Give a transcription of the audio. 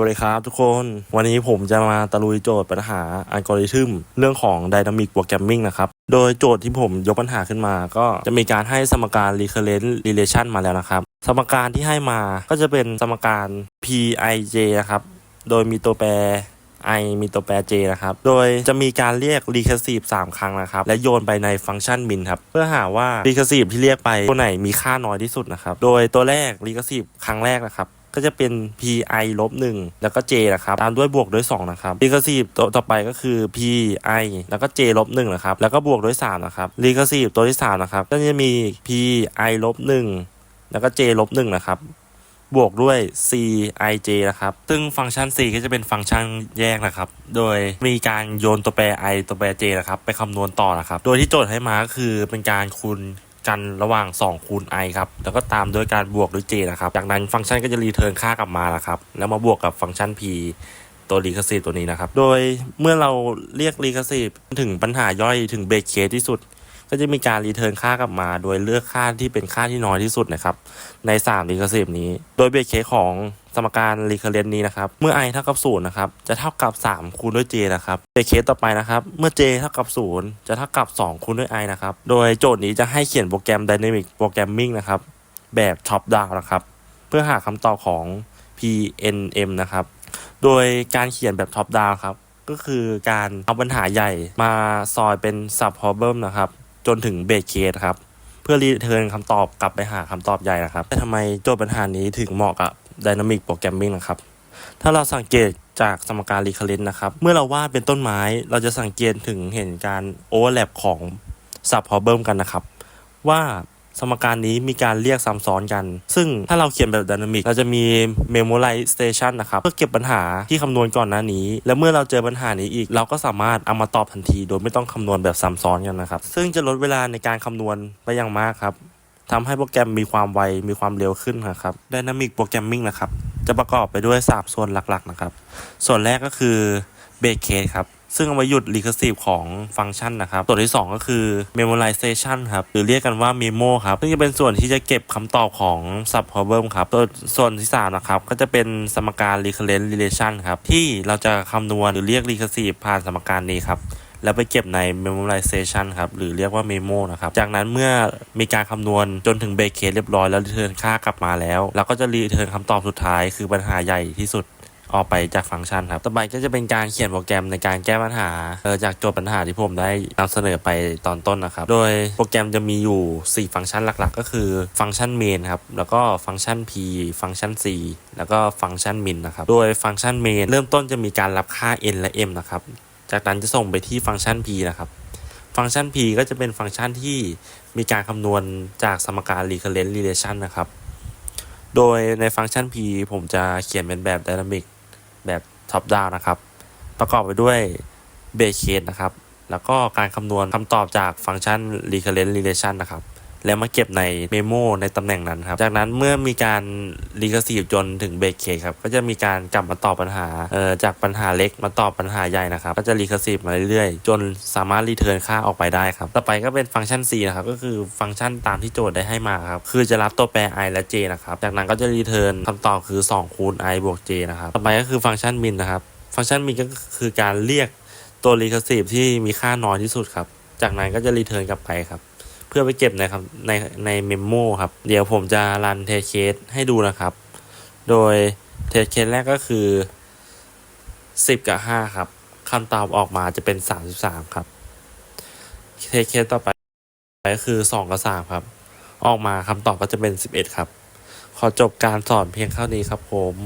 วัสดีครับทุกคน วันนี้ผมจะมาตะลุยโจทย์ปัญหาอัลกอริทึมเรื่องของ Dynamic Programming นะครับ โดยโจทย์ที่ผมยกปัญหาขึ้นมา ก็จะมีการให้สมการ Recurrent Relation มาแล้วนะครับ สมการที่ให้มาก็จะเป็นสมการ Pij นะครับ โดยมีตัวแปร i มีตัวแปร j นะครับ โดยจะมีการเรียก recursive 3 ครั้งนะครับ และโยนไปในฟังก์ชัน min ครับ เพื่อหาว่า recursive ที่เรียกไปตัวไหนมีค่าน้อยที่สุดนะครับ โดยตัวแรก recursive ครั้งแรกนะครับ ก็จะเป็น pi ลบ1แล้วก็ j นะครับตามด้วยบวกด้วย2นะครับ recursive ตัวต่อไปก็คือ pi แล้วก็ j ลบ1นะครับแล้วก็บวกด้วย3นะครับ recursive ตัวที่3นะครับก็จะมี pi ลบ1แล้วก็ j ลบ1นะครับบวกด้วย cij นะครับ ซึ่งฟังก์ชัน c ก็จะเป็นฟังก์ชันแยกนะครับ โดยมีการโยนตัวแปร i ตัวแปร j นะครับ ไปคำนวณต่อนะครับ โดยที่โจทย์ให้มาก็คือเป็นการคูณ กันระหว่าง2คูณ i ครับ แล้วก็ตามด้วยการบวกด้วย j นะครับ จากนั้นฟังก์ชันก็จะรีเทิร์นค่ากลับมาละครับ แล้วมาบวกกับฟังก์ชัน p ตัวรีคาสีตัวนี้นะครับ โดยเมื่อเราเรียกรีคาสีถึงปัญหาย่อยถึงเบรกเคทที่สุด ก็จะมีการรีเทิร์นค่ากลับมา โดยเลือกค่าที่เป็นค่าที่น้อยที่สุดนะครับ ใน3 recursive นี้ โดยเบสเคสของสมการ recurrent นี้นะครับ เมื่อ i เท่ากับ0นะครับ จะเท่ากับ 3 คูณด้วย j นะครับเบสเคสต่อไปนะครับ เมื่อ j เท่ากับ 0 จะเท่ากับ 2 คูณด้วย i นะครับ โดยโจทย์นี้จะให้เขียนโปรแกรม dynamic programming นะครับ แบบ top down นะครับ เพื่อหาคำตอบของ PNM นะครับ โดยการเขียนแบบ top down ครับ ก็คือการเอาปัญหาใหญ่มาซอยเป็น sub problem นะครับ จนถึงเบสเคสครับ เพื่อรีเทิร์นคำตอบกลับไปหาคำตอบใหญ่นะครับ แต่ทำไมโจทย์ปัญหานี้ถึงเหมาะกับ Dynamic Programming นะครับ ถ้าเราสังเกตจากสมการ recurrent นะครับ เมื่อเราวาดเป็นต้นไม้ เราจะสังเกตถึงเห็นการ overlap ของ sub problem กันนะครับ ว่า สมการนี้มีการเรียกซ้ำซ้อนกัน ซึ่งถ้าเราเขียนแบบ Dynamic เราจะมี Memorization นะครับ เพื่อเก็บปัญหาที่คำนวณก่อนหน้านี้ และเมื่อเราเจอปัญหานี้อีก เราก็สามารถเอามาตอบทันที โดยไม่ต้องคำนวณแบบซ้ำซ้อนกันนะครับ ซึ่งจะลดเวลาในการคำนวณไปอย่างมากครับทำให้โปรแกรมมีความไว มีความเร็วขึ้นนะครับ Dynamic Programming นะครับ จะประกอบไปด้วย 3 ส่วนหลักๆนะครับ ส่วนแรกก็คือ Base Case ครับ ซึ่งเอาไว้หยุด recursive ของฟังก์ชันนะครับ ส่วนที่ 2 ก็คือ memorization ครับ หรือเรียกกันว่า memo ครับ ซึ่งจะเป็นส่วนที่จะเก็บคำตอบของ sub problem ครับตัวส่วนที่ 3 นะครับ ก็จะเป็นสมการ recurrent relation ครับ ที่เราจะคำนวณหรือเรียก recursive ผ่านสมการนี้ครับแล้วไปเก็บใน memorization ครับ หรือเรียกว่า memo นะครับ จากนั้นเมื่อมีการคำนวณจนถึง base case เรียบร้อยแล้ว return ค่ากลับมาแล้ว เราก็จะ return คำตอบสุดท้ายคือปัญหาใหญ่ที่สุด ออกไปจากฟังก์ชันครับ ต่อไปก็จะเป็นการเขียนโปรแกรมในการแก้ปัญหาจากโจทย์ปัญหาที่ผมได้นำเสนอไปตอนต้นนะครับ โดยโปรแกรมจะมีอยู่ 4 ฟังก์ชันหลักๆ ก็คือฟังก์ชัน main ครับ แล้วก็ฟังก์ชัน p ฟังก์ชัน c แล้วก็ฟังก์ชัน min นะครับ โดยฟังก์ชัน main เริ่มต้นจะมีการรับค่า n และ m นะครับ จากนั้นจะส่งไปที่ฟังก์ชัน p นะครับ ฟังก์ชัน p ก็จะเป็นฟังก์ชันที่มีการคำนวณจากสมการ recurrent relation นะครับ โดยในฟังก์ชัน p ผมจะเขียนเป็นแบบ dynamic แบบท็อปดาวนะครับ ประกอบไปด้วยเบสเคสนะครับ แล้วก็การคำนวณคำตอบจากฟังก์ชัน recurrent relation นะครับ แล้วมาเก็บในเมโมในตำแหน่งนั้นครับ จากนั้นเมื่อมีการ recursive จนถึง base case ครับ ก็จะมีการกลับมาตอบปัญหาเอ่อจากปัญหาเล็กมาตอบปัญหาใหญ่นะครับ ก็จะ recursive มาเรื่อยๆ จนสามารถ return ค่าออกไปได้ครับ ต่อไปก็เป็นฟังก์ชัน c นะครับ ก็คือฟังก์ชันตามที่โจทย์ได้ให้มาครับ คือจะรับตัวแปร i และ j นะครับ จากนั้นก็จะ return คำตอบคือ2คูณ i บวก j นะครับ ต่อไปก็คือฟังก์ชัน min นะครับ ฟังก์ชัน min ก็คือการเรียกตัว recursive ที่มีค่าน้อยที่สุดครับ จากนั้นก็จะ return กลับไปครับ เพื่อไปเก็บในครับในในเมมโมครับ เดี๋ยวผมจะรันเทสเคสให้ดูนะครับ โดยเทสเคสแรกก็คือ 10 กับ 5 ครับคำตอบออกมาจะเป็น 33 ครับเทสเคสต่อไปก็คือ 2 กับ 3 ครับ ออกมาคำตอบก็จะเป็น 11 ครับ ขอจบการสอนเพียงเท่านี้ครับผม